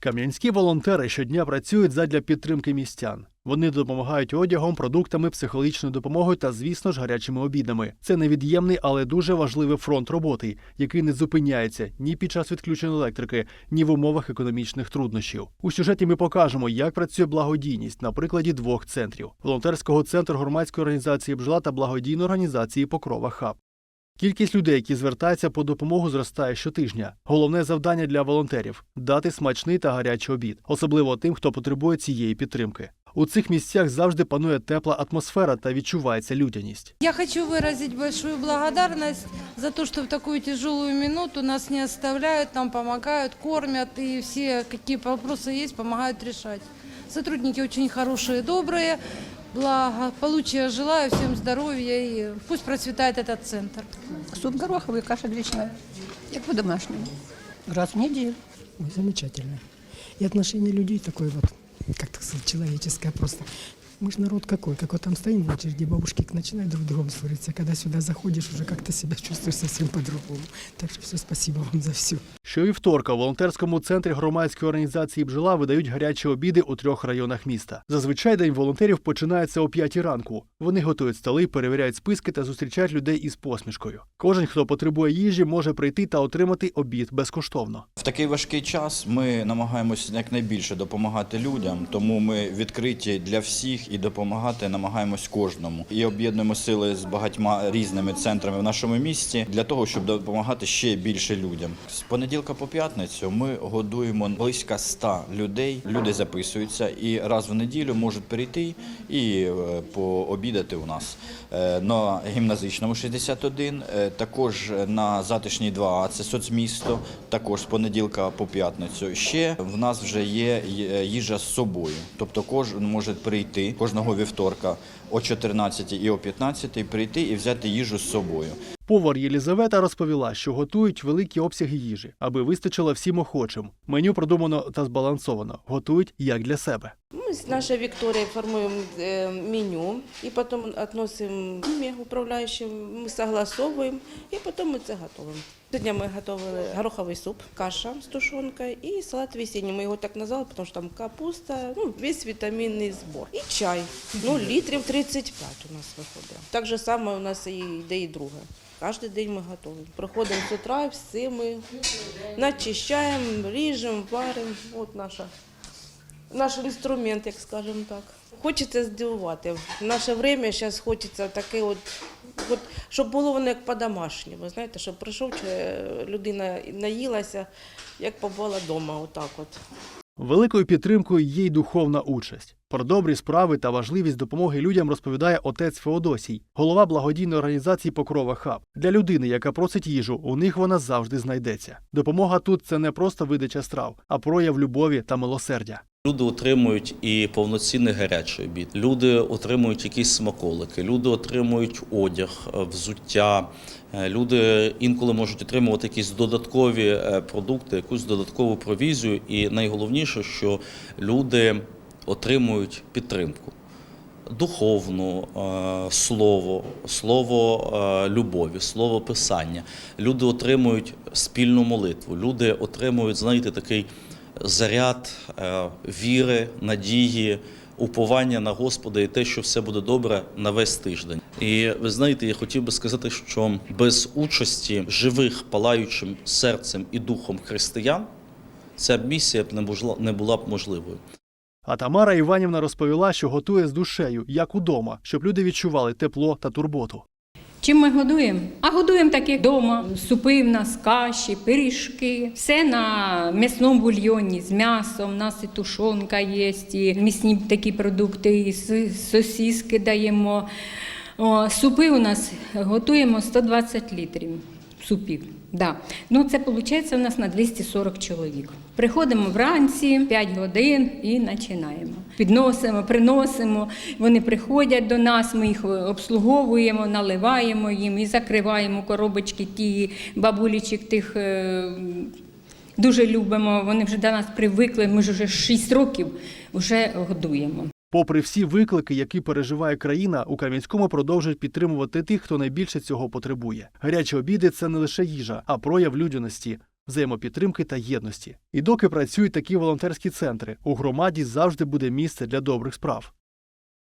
Кам'янські волонтери щодня працюють задля підтримки містян. Вони допомагають одягом, продуктами, психологічною допомогою та, звісно ж, гарячими обідами. Це невід'ємний, але дуже важливий фронт роботи, який не зупиняється ні під час відключення електрики, ні в умовах економічних труднощів. У сюжеті ми покажемо, як працює благодійність на прикладі двох центрів: волонтерського центру громадської організації бджола та благодійної організації Покрова Хаб. Кількість людей, які звертаються по допомогу, зростає щотижня. Головне завдання для волонтерів дати смачний та гарячий обід, особливо тим, хто потребує цієї підтримки. У цих місцях завжди панує тепла атмосфера та відчувається людяність. Я хочу выразить большую благодарность за то, что в такую тяжелую минуту нас не оставляют, нам помогают, кормят и все, какие вопросы есть, помогают решать. Сотрудники очень хорошие, добрые, благополучия желаю, всем здоровья и пусть процветает этот центр. Суп гороховый, каша гречневая. Як по-домашнему. Раз в неделю. Ой, замечательно. И отношение людей такое вот, как так сказать, человеческое просто. Мы же народ какой, как вот там стоим в очереди, бабушки начинают друг другом ссориться. Когда сюда заходишь, уже как-то себя чувствуешь совсем по-другому. Так что все, спасибо вам за все. Щовівторка в волонтерському центрі громадської організації бджола видають гарячі обіди у трьох районах міста. Зазвичай день волонтерів починається о п'ятій ранку. Вони готують столи, перевіряють списки та зустрічають людей із посмішкою. Кожен, хто потребує їжі, може прийти та отримати обід безкоштовно. В такий важкий час ми намагаємося якнайбільше допомагати людям, тому ми відкриті для всіх і допомагати намагаємось кожному. І об'єднуємо сили з багатьма різними центрами в нашому місті для того, щоб допомагати ще більше людям. З понеділка по п'ятницю ми годуємо близько 100 людей. Люди записуються і раз в неділю можуть прийти і е, пообідати у нас Е, на гімназичному 61, е, також на затишній 2А, це соцмісто, також з понеділка по п'ятницю. Ще в нас вже є їжа з собою, тобто кожен може прийти кожного вівторка о 14 і о 15 прийти і взяти їжу з собою. Повар Єлізавета розповіла, що готують великі обсяги їжі, аби вистачило всім охочим. Меню продумано та збалансовано, готують як для себе. Мы с нашей Викторией формуем э, меню и потом относим ими управляющим, мы согласовываем и потом мы это готовим. Сегодня мы готовили гороховый суп, каша с тушенкой и салат весенний. Мы его так назвали, потому что там капуста, ну, весь витаминный сбор. И чай. Ну, литрів 35 у нас виходить. Так же само у нас і йде і друге. Кожен день ми готуємо. Приходимо з утра, всі ми начищаємо, ріжемо, варимо. От наша наш інструмент, як скажемо так. Хочеться здивувати. В наше время зараз хочеться таке, от, от, щоб було воно як по-домашньому. Знаєте, щоб прийшов чи людина наїлася, як побула вдома. Отак от. Великою підтримкою є й духовна участь. Про добрі справи та важливість допомоги людям розповідає отець Феодосій, голова благодійної організації Покрова Хаб. Для людини, яка просить їжу, у них вона завжди знайдеться. Допомога тут це не просто видача страв, а прояв любові та милосердя. Люди отримують і повноцінний гарячий обід. Люди отримують якісь смаколики, люди отримують одяг, е, взуття. Е, Люди інколи можуть отримувати якісь додаткові е, продукти, якусь додаткову провізію. І найголовніше, що люди отримують підтримку. Духовну слово, слово любові, слово писання. Люди отримують спільну молитву. Люди отримують, знаєте, такий заряд е, віри, надії, уповання на Господа і те, що все буде добре на весь тиждень. І ви знаєте, я хотів би сказати, що без участі живих, палаючим серцем і духом християн ця місія б не була б можливою. А Тамара Іванівна розповіла, що готує з душею, як удома, щоб люди відчували тепло та турботу. Чим ми годуємо? А годуємо так, як вдома. Супи в нас, каші, пиріжки. Все на м'ясному бульйоні з м'ясом. У нас і тушонка є, і м'ясні такі продукти, і с- сосиски даємо. О, супи у нас готуємо 120 літрів супів. Да. Ну, це виходить у нас на 240 чоловік. Приходимо вранці, 5 годин і починаємо. Підносимо, приносимо. Вони приходять до нас, ми їх обслуговуємо, наливаємо їм і закриваємо коробочки ті бабулічок тих. е, Дуже любимо, вони вже до нас привикли. Ми ж вже 6 років вже годуємо. Попри всі виклики, які переживає країна, у Кам'янському продовжують підтримувати тих, хто найбільше цього потребує. Гарячі обіди це не лише їжа, а прояв людяності. взаємопідтримки та єдності. І доки працюють такі волонтерські центри, у громаді завжди буде місце для добрих справ.